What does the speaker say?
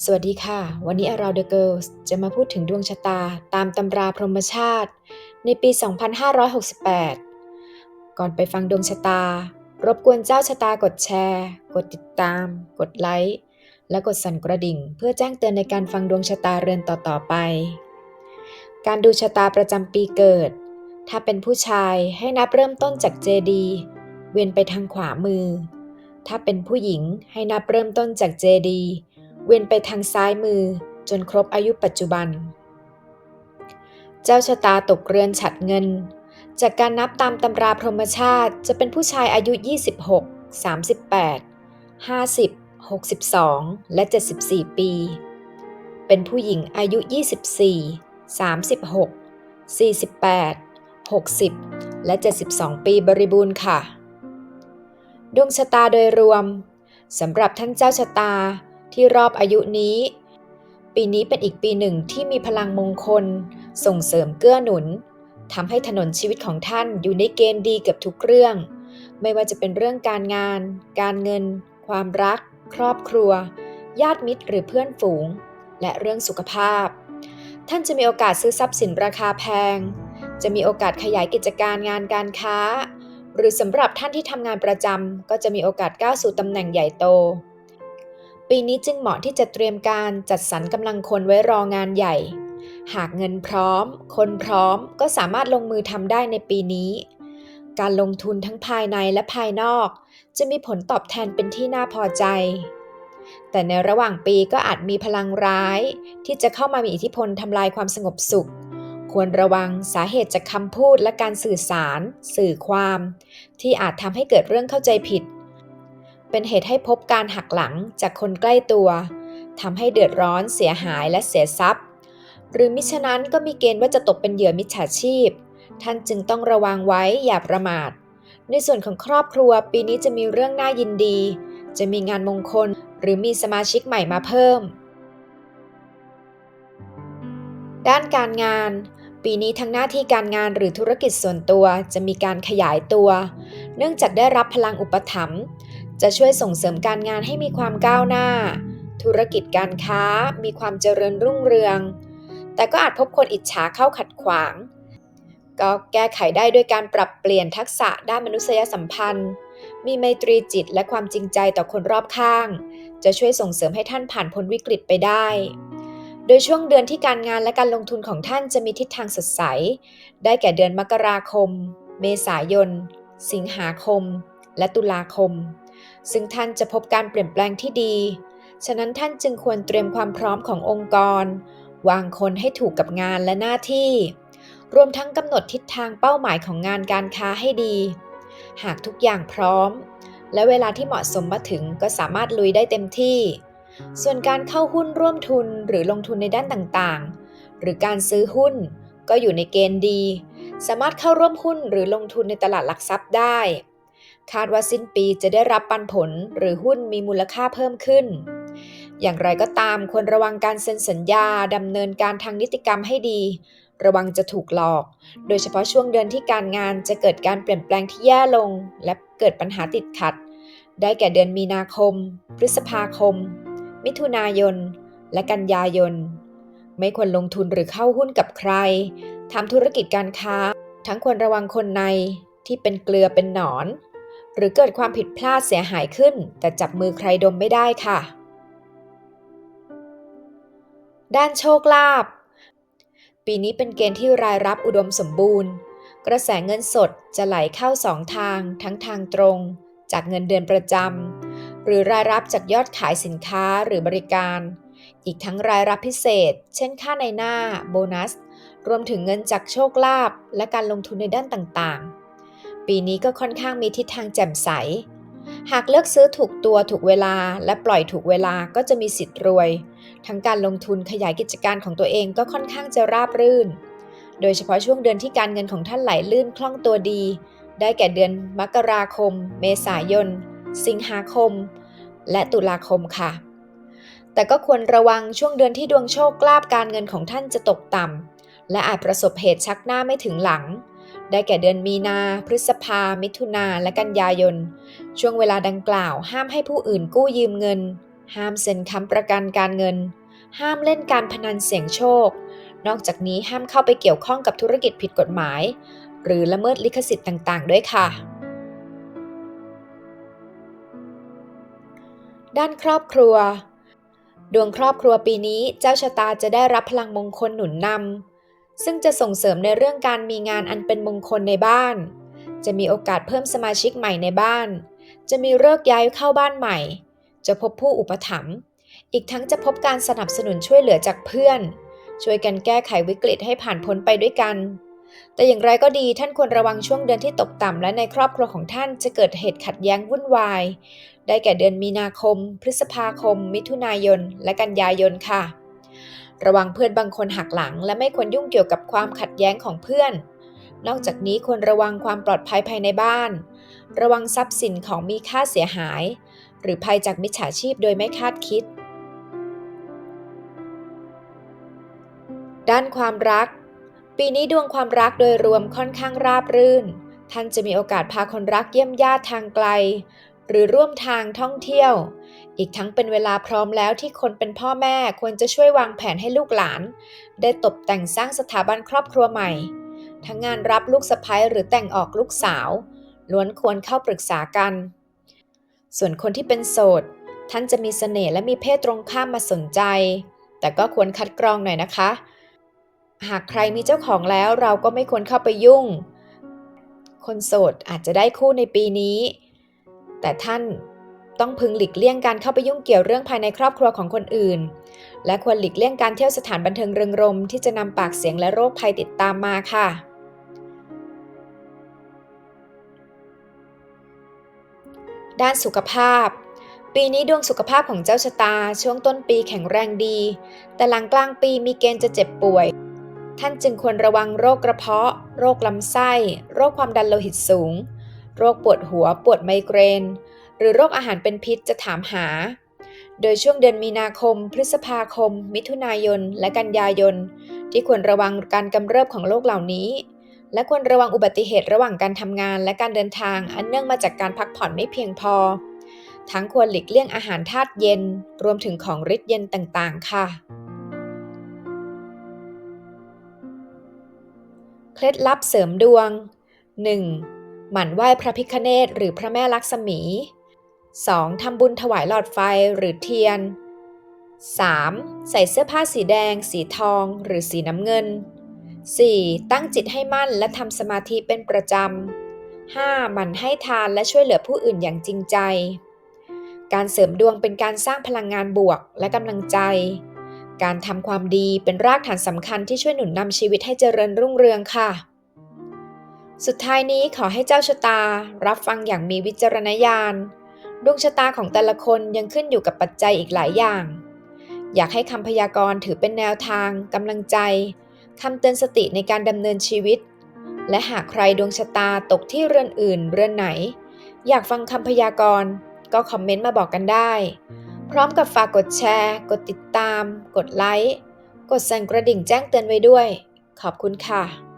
สวัสดีค่ะ วันนี้ Around the Girls จะมาพูดถึงดวงชะตาตามตำราพรหมชาติ ในปี 2568 ก่อนไปฟังดวงชะตา รบกวนเจ้าชะตากดแชร์ กดติดตาม กดไลค์ และกดสั่นกระดิ่ง เพื่อแจ้งเตือนในการฟังดวงชะตาเรือนต่อๆไป การดูชะตาประจำปีเกิด ถ้าเป็นผู้ชายให้นับเริ่มต้นจากเจดีเวียนไปทางขวามือ ถ้าเป็นผู้หญิงให้นับเริ่มต้นจากเจดีย์ เวียนไปทางซ้ายมือจนครบอายุปัจจุบัน เจ้าชะตาตกเรือนฉัดเงิน จากการนับตามตำราพรหมชาติจะเป็นผู้ชายอายุ 26 38 50 62 และ 74 ปี เป็นผู้หญิงอายุ 24 36 48 60 และ 72 ปีบริบูรณ์ค่ะ ดวงชะตาโดยรวมสำหรับท่านเจ้าชะตา ที่รอบอายุนี้ ปีนี้เป็นอีกปีหนึ่งที่มีพลังมงคล ส่งเสริมเกื้อหนุนทำให้ถนนชีวิตของท่านอยู่ในเกณฑ์ดีเกือบทุกเรื่อง ไม่ว่าจะเป็นเรื่องการงาน การเงิน ความรัก ครอบครัว ญาติมิตรหรือเพื่อนฝูง และเรื่องสุขภาพ ท่านจะมีโอกาสซื้อทรัพย์สินราคาแพง จะมีโอกาสขยายกิจการงานการค้า หรือสำหรับท่านที่ทำงานประจำก็จะมีโอกาสก้าวสู่ตำแหน่งใหญ่โต ปีนี้จึงเหมาะที่จะเตรียมการจัดสรรกำลังคนไว้รองานใหญ่ หากเงินพร้อม คนพร้อมก็สามารถลงมือทำได้ในปีนี้ การลงทุนทั้งภายในและภายนอก จะมีผลตอบแทนเป็นที่น่าพอใจ แต่ในระหว่างปีก็อาจมีพลังร้าย ที่จะเข้ามามีอิทธิพลทำลายความสงบสุข ควรระวังสาเหตุจากคำพูดและการสื่อสาร สื่อความ ที่อาจทำให้เกิดเรื่องเข้าใจผิด เป็นเหตุให้พบการหักหลังจากคนใกล้ตัวทำให้เดือดร้อนเสียหายและเสียทรัพย์ หรือมิฉะนั้นก็มีเกณฑ์ว่าจะตกเป็นเหยื่อมิจฉาชีพ ท่านจึงต้องระวังไว้อย่าประมาท ในส่วนของครอบครัวปีนี้จะมีเรื่องน่ายินดี จะมีงานมงคลหรือมีสมาชิกใหม่มาเพิ่ม ด้านการงาน ปีนี้ทั้งหน้าที่การงานหรือธุรกิจส่วนตัวจะมีการขยายตัว เนื่องจากได้รับพลังอุปถัมภ์จะช่วยส่งเสริมการงานให้มีความก้าวหน้า ธุรกิจการค้ามีความเจริญรุ่งเรือง แต่ก็อาจพบคนอิจฉาเข้าขัดขวาง ก็แก้ไขได้ด้วยการปรับเปลี่ยนทักษะด้านมนุษยสัมพันธ์ มีไมตรีจิตและความจริงใจต่อคนรอบข้าง จะช่วยส่งเสริมให้ท่านผ่านพ้นวิกฤตไปได้โดยช่วงเดือนที่การงานและการลงทุนของท่านจะมีทิศทางสดใส ได้แก่เดือนมกราคม เมษายน สิงหาคม และตุลาคม ซึ่งท่านจะพบการเปลี่ยนแปลงที่ดี ฉะนั้นท่านจึงควรเตรียมความพร้อมขององค์กร วางคนให้ถูกกับงานและหน้าที่ รวมทั้งกำหนดทิศทางเป้าหมายของงานการค้าให้ดี หากทุกอย่างพร้อม และเวลาที่เหมาะสมมาถึงก็สามารถลุยได้เต็มที่ ส่วนการเข้าหุ้นร่วมทุนหรือลงทุนในด้านต่างๆ หรือการซื้อหุ้นก็อยู่ในเกณฑ์ดี สามารถเข้าร่วมหุ้นหรือลงทุนในตลาดหลักทรัพย์ได้ คาดว่าสิ้นปีจะได้รับปันผลหรือหุ้นมีมูลค่าเพิ่มขึ้น อย่างไรก็ตามควรระวังการเซ็นสัญญาดำเนินการทางนิติกรรมให้ดี ระวังจะถูกหลอก โดยเฉพาะช่วงเดือนที่การงานจะเกิดการเปลี่ยนแปลงที่แย่ลง และเกิดปัญหาติดขัด ได้แก่เดือนมีนาคม พฤษภาคม มิถุนายน และกันยายนไม่ควรลงทุนหรือเข้าหุ้นกับใคร ทำธุรกิจการค้า ทั้งควรระวังคนในที่เป็นเกลือเป็นหนอน หรือเกิดความผิดพลาดเสียหายขึ้น แต่จับมือใครดมไม่ได้ค่ะ ด้านโชคลาภปีนี้เป็นเกณฑ์ที่รายรับอุดมสมบูรณ์ กระแสเงินสดจะไหลเข้าสองทาง ทั้งทางตรง จากเงินเดือนประจำหรือรายรับจากยอดขายสินค้าหรือบริการ อีกทั้งรายรับพิเศษ เช่นค่าในหน้า โบนัส รวมถึงเงินจากโชคลาภและการลงทุนในด้านต่างๆ ปีนี้ก็ค่อนข้างมีทิศทางแจ่มใส หากเลือกซื้อถูกตัวถูกเวลาและปล่อยถูกเวลาก็จะมีสิทธิ์รวย ทั้งการลงทุนขยายกิจการของตัวเองก็ค่อนข้างจะราบรื่น โดยเฉพาะช่วงเดือนที่การเงินของท่านไหลลื่นคล่องตัวดี ได้แก่เดือนมกราคม เมษายน สิงหาคม และตุลาคมค่ะแต่ก็ควรระวังช่วงเดือนที่ดวงโชคลาภการเงินของท่านจะตกต่ำ และอาจประสบเหตุชักหน้าไม่ถึงหลัง ได้แก่เดือนมีนา พฤษภา มิถุนา และกันยายน ช่วงเวลาดังกล่าวห้ามให้ผู้อื่นกู้ยืมเงิน ห้ามเซ็นค้ำประกันการเงิน ห้ามเล่นการพนันเสี่ยงโชค นอกจากนี้ห้ามเข้าไปเกี่ยวข้องกับธุรกิจผิดกฎหมาย หรือละเมิดลิขสิทธิ์ต่างๆ ด้วยค่ะด้านครอบครัว ดวงครอบครัวปีนี้เจ้าชะตาจะได้รับพลังมงคลหนุนนำ ซึ่งจะส่งเสริมในเรื่องการมีงานอันเป็นมงคลในบ้าน จะมีโอกาสเพิ่มสมาชิกใหม่ในบ้าน จะมีเลิกย้ายเข้าบ้านใหม่ จะพบผู้อุปถัมภ์ อีกทั้งจะพบการสนับสนุนช่วยเหลือจากเพื่อน ช่วยกันแก้ไขวิกฤตให้ผ่านพ้นไปด้วยกัน แต่อย่างไรก็ดีท่านควรระวังช่วงเดือนที่ตกต่ำและในครอบครัวของท่านจะเกิดเหตุขัดแย้งวุ่นวาย ได้แก่เดือนมีนาคม พฤษภาคม มิถุนายน และกันยายนค่ะ ระวังเพื่อนบางคนหักหลัง และไม่ควรยุ่งเกี่ยวกับความขัดแย้งของเพื่อน นอกจากนี้ควรระวังความปลอดภัยภายในบ้าน ระวังทรัพย์สินของมีค่าเสียหาย หรือภัยจากมิจฉาชีพโดยไม่คาดคิด ด้านความรัก ปีนี้ดวงความรักโดยรวมค่อนข้างราบรื่น ท่านจะมีโอกาสพาคนรักเยี่ยมญาติทางไกล หรือร่วมทางท่องเที่ยว อีกทั้งเป็นเวลาพร้อมแล้วที่คนเป็นพ่อแม่ควรจะช่วยวางแผนให้ลูกหลาน ได้ตกแต่งสร้างสถาบันครอบครัวใหม่ ทั้งงานรับลูกสะใภ้หรือแต่งออกลูกสาว ล้วนควรเข้าปรึกษากัน ส่วนคนที่เป็นโสด ท่านจะมีเสน่ห์และมีเพศตรงข้ามมาสนใจ แต่ก็ควรคัดกรองหน่อยนะคะ หากใครมีเจ้าของแล้วเราก็ไม่ควรเข้าไปยุ่ง คนโสดอาจจะได้คู่ในปีนี้ แต่ท่านต้องพึงหลีกเลี่ยงการเข้าไปยุ่งเกี่ยวเรื่องภายในครอบครัวของคนอื่น และควรหลีกเลี่ยงการเที่ยวสถานบันเทิงเริงรมที่จะนำปากเสียงและโรคภัยติดตามมาค่ะ ด้านสุขภาพ ปีนี้ดวงสุขภาพของเจ้าชะตา ช่วงต้นปีแข็งแรงดี แต่หลังกลางปีมีเกณฑ์จะเจ็บป่วย ท่านจึงควรระวังโรคกระเพาะ โรคลำไส้ โรคความดันโลหิตสูง โรคปวดหัวปวดไมเกรน หรือโรคอาหารเป็นพิษจะถามหา โดยช่วงเดือนมีนาคม พฤษภาคม มิถุนายน และกันยายน ที่ควรระวังการกำเริบของโรคเหล่านี้ และควรระวังอุบัติเหตุระหว่างการทำงานและการเดินทางอันเนื่องมาจากการพักผ่อนไม่เพียงพอ ทั้งควรหลีกเลี่ยงอาหารธาตุเย็น รวมถึงของฤทธิ์เย็นต่างๆ ค่ะเคล็ดลับเสริมดวง 1. หมั่นไหว้พระพิฆเนศหรือพระแม่ลักษมี 2. ทำบุญถวายหลอดไฟหรือเทียน 3. ใส่เสื้อผ้าสีแดง สีทอง หรือสีน้ำเงิน 4. ตั้งจิตให้มั่นและทำสมาธิเป็นประจำ 5. หมั่นให้ทานและช่วยเหลือผู้อื่นอย่างจริงใจ การเสริมดวงเป็นการสร้างพลังงานบวกและกำลังใจ การทำความดีเป็นรากฐานสำคัญที่ช่วยหนุนนำชีวิตให้เจริญรุ่งเรืองค่ะ สุดท้ายนี้ขอให้เจ้าชะตา รับฟังอย่างมีวิจารณญาณ ดวงชะตาของแต่ละคนยังขึ้นอยู่กับปัจจัยอีกหลายอย่าง อยากให้คำพยากรณ์ถือเป็นแนวทางกำลังใจคำเตือนสติในการดำเนินชีวิต และหากใครดวงชะตาตกที่เรือนอื่นเรือนไหน อยากฟังคำพยากรณ์ก็คอมเมนต์มาบอกกันได้ พร้อมกับฝากกดแชร์ กดติดตาม กดไลค์ กดสั่นกระดิ่งแจ้งเตือนไว้ด้วย ขอบคุณค่ะ